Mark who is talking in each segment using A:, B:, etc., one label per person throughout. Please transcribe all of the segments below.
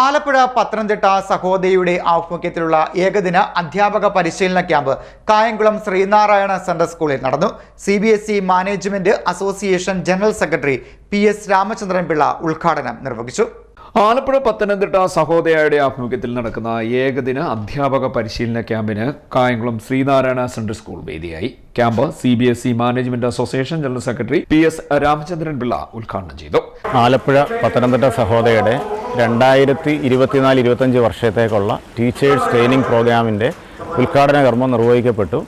A: ആലപ്പുഴ പത്തനംതിട്ട സഹോദരിയുടെ ആഭിമുഖ്യത്തിലുള്ള ഏകദിന അധ്യാപക പരിശീലന ക്യാമ്പ് കായംകുളം ശ്രീനാരായണ സെൻട്രൽ സ്കൂളിൽ നടന്നു. C B S E management association general secretary P S Ramachandran Pillai ഉദ്ഘാടനം നിർവഹിച്ചു.
B: ആലപ്പുഴ പത്തനംതിട്ട സഹോദയയുടെ ആഭിമുഖ്യത്തിൽ നടക്കുന്ന ഏകദിന അധ്യാപക പരിശീലന ക്യാമ്പിന് കായംകുളം ശ്രീനാരായണ സെൻട്രൽ സ്കൂൾ വേദിയായി. Camp C B S E management association general secretary P S Ramachandran Pillai ഉദ്ഘാടനം ചെയ്തു.
C: ആലപ്പുഴ പത്തനംതിട്ട സഹോദയയുടെ രണ്ടായിരത്തി ഇരുപത്തിനാല് ഇരുപത്തഞ്ച് വർഷത്തേക്കുള്ള ടീച്ചേഴ്സ് ട്രെയിനിങ് പ്രോഗ്രാമിന്റെ ഉദ്ഘാടന കർമ്മം നിർവഹിക്കപ്പെട്ടു.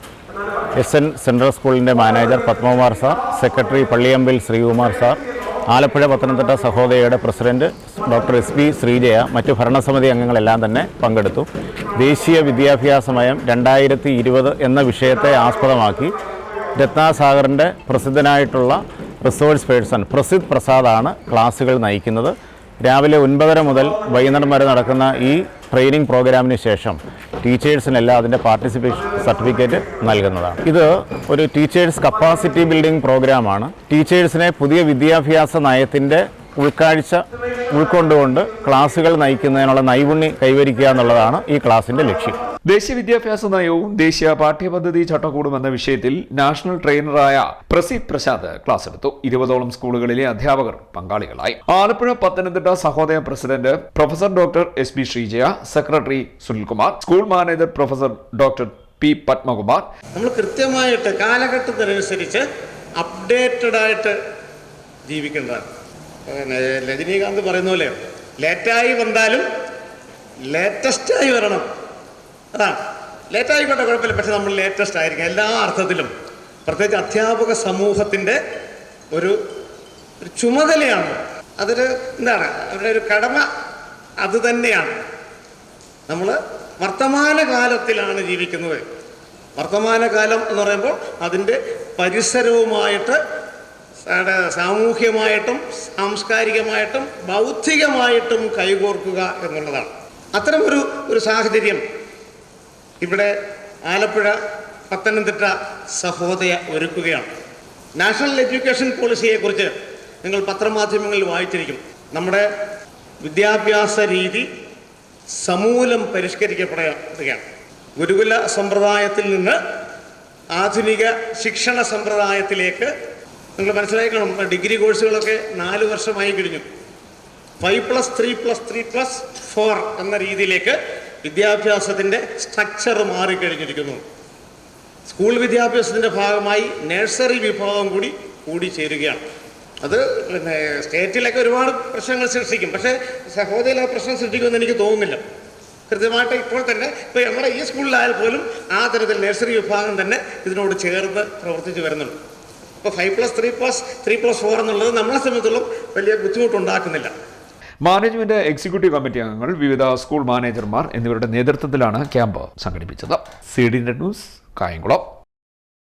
C: എസ് എൻ സെൻട്രൽ സ്കൂളിന്റെ manager Padmakumar sir secretary Palliyambil Sreekumar sir Alappuzha Pathanamthitta സഹോദയയുടെ president doctor S P Sreejaya മറ്റ് ഭരണസമിതി അംഗങ്ങളെല്ലാം തന്നെ പങ്കെടുത്തു. ദേശീയ വിദ്യാഭ്യാസ നയം രണ്ടായിരത്തി ഇരുപത് എന്ന വിഷയത്തെ ആസ്പദമാക്കി രത്നാസാഗറിന്റെ പ്രസിദ്ധനായിട്ടുള്ള റിസോഴ്സ് പേഴ്സൺ പ്രസിദ് പ്രസാദാണ് ക്ലാസ്സുകൾ നയിക്കുന്നത്. രാവിലെ ഒൻപതര മുതൽ വൈകുന്നേരം വരെ നടക്കുന്ന ഈ ട്രെയിനിങ് പ്രോഗ്രാമിന് ശേഷം ടീച്ചേഴ്സിനെല്ലാം അതിന്റെ പാർട്ടിസിപ്പേഷൻ സർട്ടിഫിക്കറ്റ് നൽകുന്നതാണ്. ഇത് ഒരു ടീച്ചേഴ്സ് കപ്പാസിറ്റി ബിൽഡിംഗ് പ്രോഗ്രാമാണ്. ടീച്ചേഴ്സിനെ പുതിയ വിദ്യാഭ്യാസ നയത്തിന്റെ ഉൾക്കാഴ്ച ഉൾക്കൊണ്ടുകൊണ്ട് ക്ലാസ്സുകൾ നയിക്കുന്നതിനുള്ള നൈപുണ്യം കൈവരിക്കുക എന്നുള്ളതാണ് ഈ ക്ലാസിന്റെ ലക്ഷ്യം.
B: ദേശീയ വിദ്യാഭ്യാസ നയവും ദേശീയ പാഠ്യപദ്ധതി ചട്ടക്കൂടും എന്ന വിഷയത്തിൽ നാഷണൽ ട്രെയിനറായ പ്രസീത് പ്രസാദ് ക്ലാസ് എടുത്തു ഇരുപതോളം സ്കൂളുകളിലെ അധ്യാപകർ പങ്കാളികളായി. Alappuzha Pathanamthitta Sahodaya president professor doctor S P Sreejaya secretary Sunilkumar school manager professor doctor P Padmakumar.
D: നമ്മൾ കൃത്യമായിട്ട് കാലഘട്ടത്തിനനുസരിച്ച് അപ്ഡേറ്റഡ് ആയിട്ട് ജീവിക്കേണ്ടതാണ്. രജനീകാന്ത് പറയുന്ന പോലെ ലേറ്റായി വന്നാലും ലേറ്റസ്റ്റായി വരണം. അതാണ് ലേറ്റായിക്കോട്ടെ കുഴപ്പമില്ല. പക്ഷെ നമ്മൾ ലേറ്റസ്റ്റ് ആയിരിക്കും എല്ലാ അർത്ഥത്തിലും. പ്രത്യേകിച്ച് അധ്യാപക സമൂഹത്തിന്റെ ഒരു ഒരു ചുമതലയാണ്. അതൊരു എന്താണ്? അവരുടെ ഒരു കടമ അത് തന്നെയാണ്. നമ്മൾ വർത്തമാനകാലത്തിലാണ് ജീവിക്കുന്നത്. വർത്തമാനകാലം എന്ന് പറയുമ്പോൾ അതിന്റെ പരിസരവുമായിട്ട് സാമൂഹ്യമായിട്ടും സാംസ്കാരികമായിട്ടും ബൗദ്ധികമായിട്ടും കൈകോർക്കുക എന്നുള്ളതാണ്. അത്തരം ഒരു ഒരു സാഹചര്യം ഇവിടെ ആലപ്പുഴ പത്തനംതിട്ട സഹോദയ ഒരുക്കുകയാണ്. നാഷണൽ എഡ്യൂക്കേഷൻ പോളിസിയെക്കുറിച്ച് നിങ്ങൾ പത്രമാധ്യമങ്ങളിൽ വായിച്ചിരിക്കും. നമ്മുടെ വിദ്യാഭ്യാസ രീതി സമൂലം പരിഷ്കരിക്കപ്പെടുകയാണ്. ഗുരുകുല സമ്പ്രദായത്തിൽ നിന്ന് ആധുനിക ശിക്ഷണ സമ്പ്രദായത്തിലേക്ക് നിങ്ങൾ മനസ്സിലാക്കണം ഡിഗ്രി കോഴ്സുകളൊക്കെ നാല് വർഷമായി കഴിഞ്ഞു five plus three plus three plus four എന്ന രീതിയിലേക്ക് വിദ്യാഭ്യാസത്തിന്റെ സ്ട്രക്ചർ മാറിക്കഴിഞ്ഞിരിക്കുന്നു. സ്കൂൾ വിദ്യാഭ്യാസത്തിന്റെ ഭാഗമായി നഴ്സറി വിഭാഗം കൂടി കൂടി ചേരുകയാണ് അത് പിന്നെ സ്റ്റേറ്റിലൊക്കെ ഒരുപാട് പ്രശ്നങ്ങൾ സൃഷ്ടിക്കും. പക്ഷേ സഹോദരിൽ ആ പ്രശ്നം സൃഷ്ടിക്കുമെന്ന് എനിക്ക് തോന്നുന്നില്ല. കൃത്യമായിട്ട് ഇപ്പോൾ തന്നെ ഇപ്പോൾ നമ്മുടെ ഈ സ്കൂളിലായാൽ പോലും ആ തരത്തിൽ നഴ്സറി വിഭാഗം തന്നെ ഇതിനോട് ചേർന്ന് പ്രവർത്തിച്ചു വരുന്നുണ്ട്. ഇപ്പോൾ five plus three plus three plus four എന്നുള്ളത് നമ്മളെ സംബന്ധിച്ചോളം വലിയ ബുദ്ധിമുട്ടുണ്ടാക്കുന്നില്ല.
B: മാനേജ്മെന്റ് എക്സിക്യൂട്ടീവ് കമ്മിറ്റി അംഗങ്ങൾ വിവിധ സ്കൂൾ മാനേജർമാർ എന്നിവരുടെ നേതൃത്വത്തിലാണ് ക്യാമ്പ് സംഘടിപ്പിച്ചത്. C D news Kayamkulam.